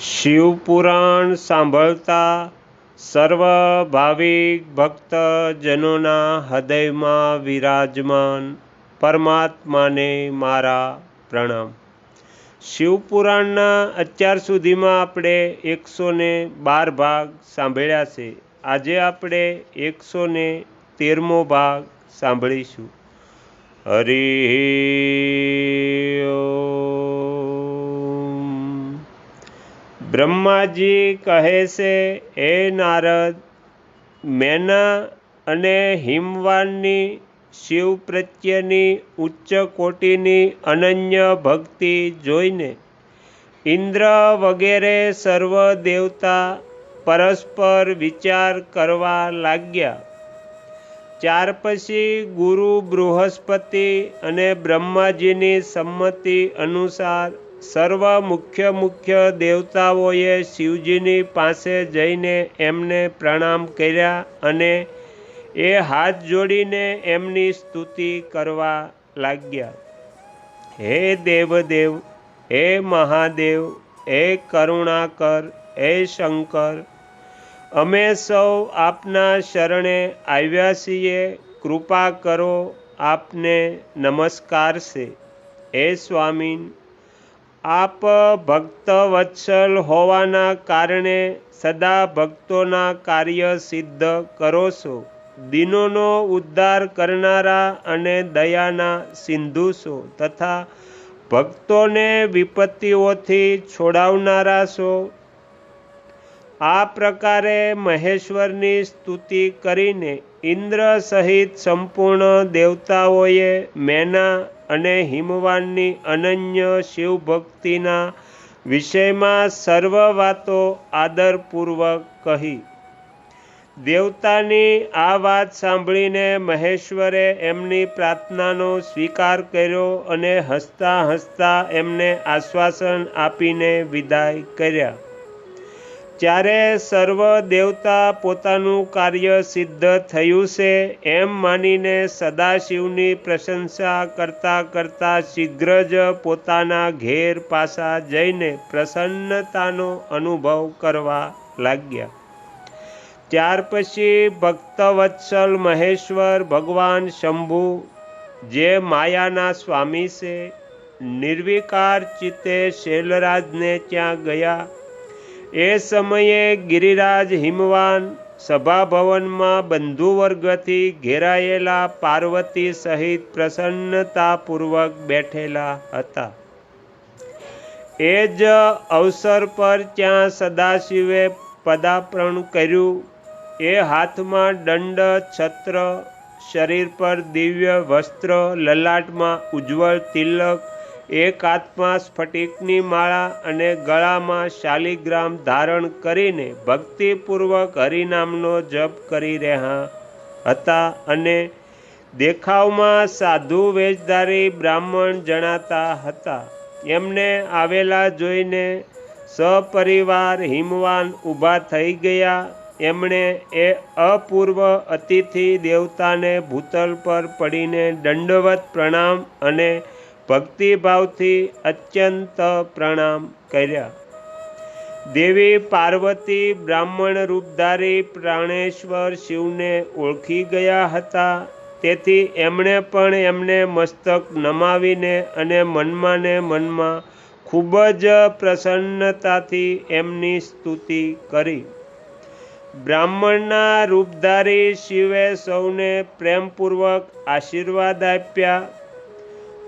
શિવપુરાણ સાંભળતા સર્વ ભાવિક ભક્તજનોના હૃદયમાં વિરાજમાન પરમાત્માને મારા પ્રણામ. શિવપુરાણના અત્યાર સુધીમાં આપણે એકસો ને બાર ભાગ સાંભળ્યા છે. આજે આપણે એકસો ને તેરમો ભાગ સાંભળીશું. હરિ બ્રહ્માજી કહે છે, હે નારદ, મેના અને હિમવાનની શિવ પ્રત્યેની ઉચ્ચ કોટીની અનન્ય ભક્તિ જોઈને ઇન્દ્ર વગેરે સર્વ દેવતા પરસ્પર વિચાર કરવા લાગ્યા. ત્યાર પછી ગુરુ બૃહસ્પતિ અને બ્રહ્માજીની સંમતિ અનુસાર સર્વ મુખ્ય મુખ્ય દેવતાઓએ શિવજીની પાસે જઈને એમને પ્રણામ કર્યા અને એ હાથ જોડીને એમની સ્તુતિ કરવા લાગ્યા. હે દેવદેવ, હે મહાદેવ, હે કરુણાકર, હે શંકર, અમે સૌ આપના શરણે આવ્યા છીએ, કૃપા કરો આપને નમસ્કાર છે. હે સ્વામી આપ ભક્ત વત્સલ હોવાના કારણે સદા ભક્તોના કાર્ય સિદ્ધ કરો છો. દિનોનો ઉદ્ધાર કરનારા અને દયાના સિંધુ છો તથા ભક્તોને વિપત્તિઓથી છોડાવનારા છો. આ પ્રકારે મહેશ્વરની સ્તુતિ કરીને ઇન્દ્ર સહિત સંપૂર્ણ દેવતાઓએ મેના અને હિમવાનની અનન્ય શિવભક્તિના વિષયમાં સર્વ વાતો આદરપૂર્વક કહી. દેવતાની આ વાત સાંભળીને મહેશ્વરે એમની પ્રાર્થનાનો સ્વીકાર કર્યો અને હસતા હસતા એમને આશ્વાસન આપીને વિદાય કર્યા. ત્યારે સર્વ દેવતા પોતાનું કાર્ય સિદ્ધ થયું છે, એમ માનીને સદાશિવની પ્રશંસા કરતાં કરતાં શીઘ્ર જ પોતાના ઘેર પાછા જઈને પ્રસન્નતાનો અનુભવ કરવા લાગ્યા. ત્યાર પછી ભક્તવત્સલ મહેશ્વર ભગવાન શંભુ, જે માયાના સ્વામી છે, નિર્વિકાર ચિત્તે શૈલરાજને ત્યાં ગયા. એ સમયે ગિરિરાજ હિમવાન સભાભવનમાં બંધુવર્ગથી ઘેરાયેલા પાર્વતી સહિત પ્રસન્નતાપૂર્વક બેઠેલા હતા. એ જ અવસર પર ત્યાં સદાશિવે પદાર્પણ કર્યું. એ હાથમાં દંડ, છત્ર, શરીર પર દિવ્ય વસ્ત્ર, લલાટમાં ઉજ્જવળ તિલક એક હાથમાં સ્ફટિકની માળા અને ગળામાં શાલિગ્રામ ધારણ કરીને ભક્તિપૂર્વક હરિનામનો જપ કરી રહ્યા હતા અને દેખાવમાં સાધુ વેશધારી બ્રાહ્મણ જણાતા હતા. એમને આવેલા જોઈને સપરિવાર હિમવાન ઊભા થઈ ગયા. એમણે એ અપૂર્વ અતિથિ દેવતાને ભૂતલ પર પડીને દંડવત પ્રણામ અને ભક્તિભાવથી અત્યંત પ્રણામ કર્યા. દેવી પાર્વતી બ્રાહ્મણ રૂપધારી પ્રાણેશ્વર શિવને ઓળખી ગયા હતા. તેથી એમણે પણ એમને મસ્તક નમાવીને અને મનમાં ને મનમાં ખૂબ જ પ્રસન્નતાથી એમની સ્તુતિ કરી. બ્રાહ્મણના રૂપધારી શિવે સૌને પ્રેમપૂર્વક આશીર્વાદ આપ્યા.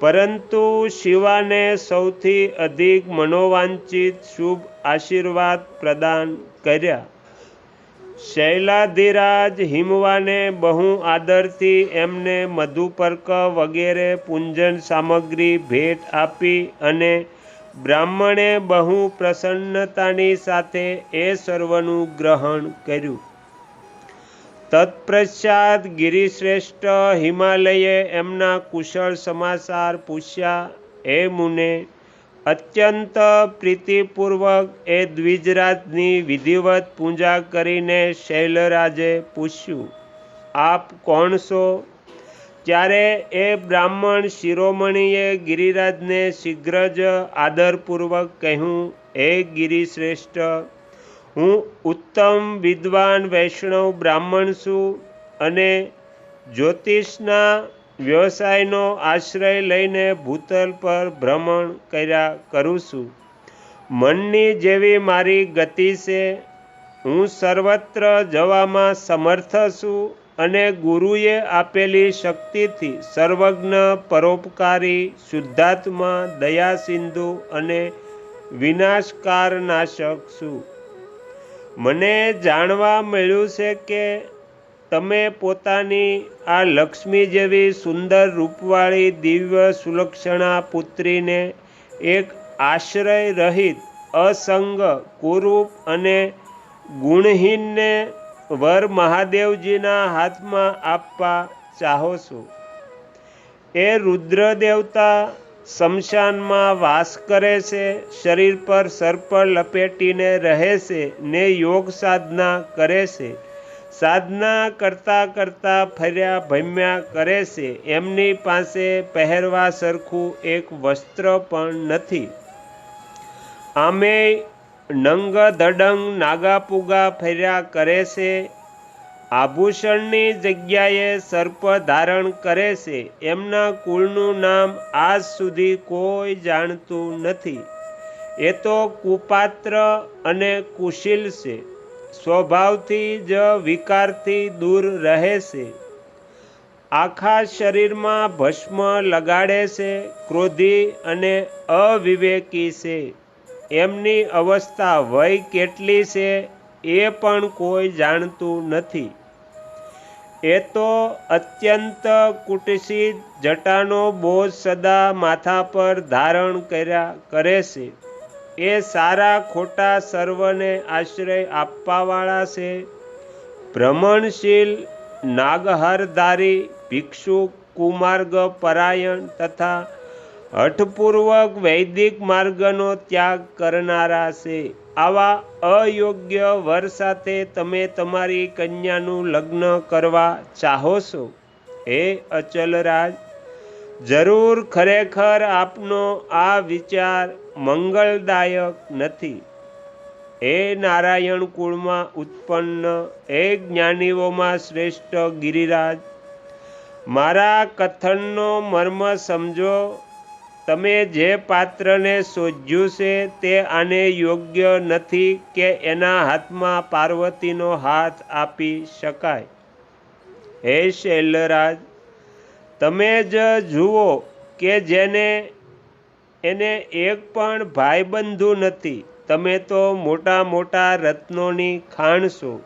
પરંતુ શિવાને સૌથી અધિક મનોવાંચિત શુભ આશીર્વાદ પ્રદાન કર્યા. શૈલાધિરાજ હિમવાને બહુ આદરથી એમને મધુપર્ક વગેરે પૂંજન સામગ્રી ભેટ આપી અને બ્રાહ્મણે બહુ પ્રસન્નતાની સાથે એ સર્વનું ગ્રહણ કર્યું. તત્પશ્ચાત ગિરિશ્રેષ્ઠ હિમાલયે એમના કુશળ સમાચાર પૂછ્યા એ મુને, અત્યંત પ્રીતિપૂર્વક એ દ્વિજરાજની વિધિવત પૂજા કરીને શૈલરાજે પૂછ્યું, આપ કોણ છો? ત્યારે એ બ્રાહ્મણ શિરોમણીએ ગિરિરાજને શીઘ્ર જ આદરપૂર્વક કહ્યું, હે ગિરિશ્રેષ્ઠ હું ઉત્તમ વિદ્વાન વૈષ્ણવ બ્રાહ્મણ છું અને જ્યોતિષના વ્યવસાયનો આશ્રય લઈને ભૂતલ પર ભ્રમણ કર્યા કરું છું. મનની જેવી મારી ગતિ છે. હું સર્વત્ર જવામાં સમર્થ છું અને ગુરુએ આપેલી શક્તિથી સર્વજ્ઞ, પરોપકારી, શુદ્ધાત્મા, દયા સિંધુ અને વિનાશકાર નાશક છું. મને જાણવા મળ્યું છે કે તમે પોતાની આ લક્ષ્મી જેવી સુંદર રૂપવાળી દિવ્ય સુલક્ષણા પુત્રીને એક આશ્રય રહિત અસંગ કુરૂપ અને ગુણહીનને વર મહાદેવજીના હાથમાં આપવા ચાહો છો. એ રુદ્ર દેવતા શમશાનમાં વાસ કરે છે, શરીર પર સર્પ લપેટીને રહે છે ને યોગ સાધના કરે છે. સાધના કરતાં કરતાં ફર્યા ભમ્યા કરે છે. એમની પાસે પહેરવા સરખું એક વસ્ત્ર પણ નથી. આમે નંગ દડંગ નાગાપુગા ફર્યા કરે છે આભૂષણની જગ્યાએ સર્પ ધારણ કરે છે. એમના કુળનું નામ આજ સુધી કોઈ જાણતું નથી. એ તો કુપાત્ર અને કુશીલ છે. સ્વભાવથી જ વિકારથી દૂર રહે છે. આખા શરીરમાં ભસ્મ લગાડે છે, ક્રોધી અને અવિવેકી છે. એમની અવસ્થા વય કેટલી છે? એ પણ કોઈ જાણતું નથી. એ તો અત્યંત કુટસિત જટાનો બોજ સદા માથા પર ધારણ કર્યા, કરે છે. એ સારા ખોટા સર્વને આશ્રય આપવાવાળા છે. ભ્રમણશીલ નાગહરધારી ભિક્ષુ કુમાર્ગ પરાયણ તથા હઠપૂર્વક વૈદિક માર્ગનો ત્યાગ કરનારા છે. આવા અયોગ્ય વર સાથે તમે તમારી કન્યાનું લગ્ન કરવા ચાહો છો? હે અચલરાજ, જરૂર ખરેખર આપનો આ વિચાર મંગળદાયક નથી. હે નારાયણ કુળમાં ઉત્પન્ન એ જ્ઞાનીઓમાં શ્રેષ્ઠ ગિરિરાજ, મારા કથનનો મર્મ સમજો. તમે જે પાત્રને શોધ્યું છે તે આને યોગ્ય નથી કે એના હાથમાં પાર્વતીનો હાથ આપી શકાય. હે શૈલરાજ, તમે જ જુઓ કે જેને, એને એક પણ ભાઈબંધુ નથી. તમે તો મોટા મોટા રત્નોની ખાણ છો.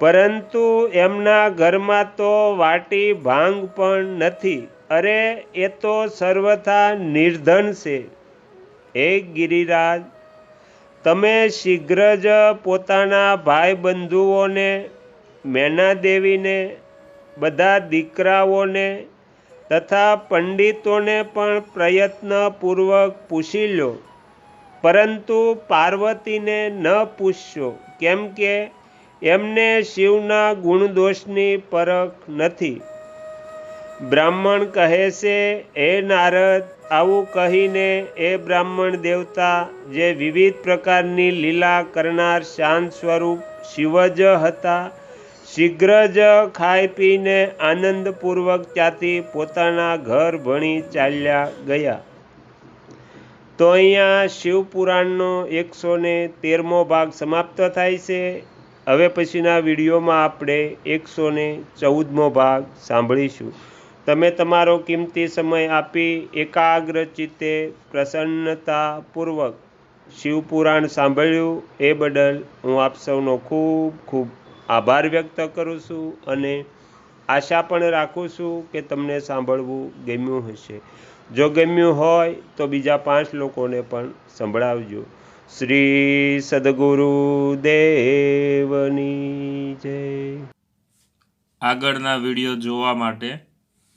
પરંતુ એમના ઘરમાં તો વાટી ભાંગ પણ નથી. અરે, એ તો સર્વથા નિર્ધન છે. હે ગિરિરાજ, તમે શીઘ્ર જ પોતાના ભાઈ બંધુઓને મેનાદેવીને, બધા દીકરાઓને તથા પંડિતોને પણ પ્રયત્નપૂર્વક પૂછી લો. પરંતુ પાર્વતીને ન પૂછશો, કેમ કે એમને શિવના ગુણદોષની પરખ નથી. બ્રાહ્મણ કહે છે, હે નારદ, આવું કહીને એ બ્રાહ્મણ દેવતા જે વિવિધ પ્રકારની લીલા કરનાર શાંત સ્વરૂપ શિવ જ હતા શીઘ્ર જ ખાઈ પીને આનંદપૂર્વક ત્યાંથી પોતાના ઘર ભણી ચાલ્યા ગયા. તો અહીંયા શિવપુરાણનો એકસો ને તેરમો ભાગ સમાપ્ત થાય છે. હવે પછીના વિડીયોમાં આપણે એકસો ને ચૌદમો ભાગ સાંભળીશું. તમે તમારો કિંમતી સમય આપી એકાગ્ર ચિત્તે પ્રસન્નતાપૂર્વક શિવપુરાણ સાંભળ્યું એ બદલ હું આપ સૌનો ખૂબ ખૂબ આભાર વ્યક્ત કરું છું અને આશા પણ રાખું છું કે તમને સાંભળવું ગમ્યું હશે. જો ગમ્યું હોય તો બીજા પાંચ લોકોને પણ સંભળાવજો. શ્રી સદગુરુ દેવની જય. આગળના વીડિયો જોવા માટે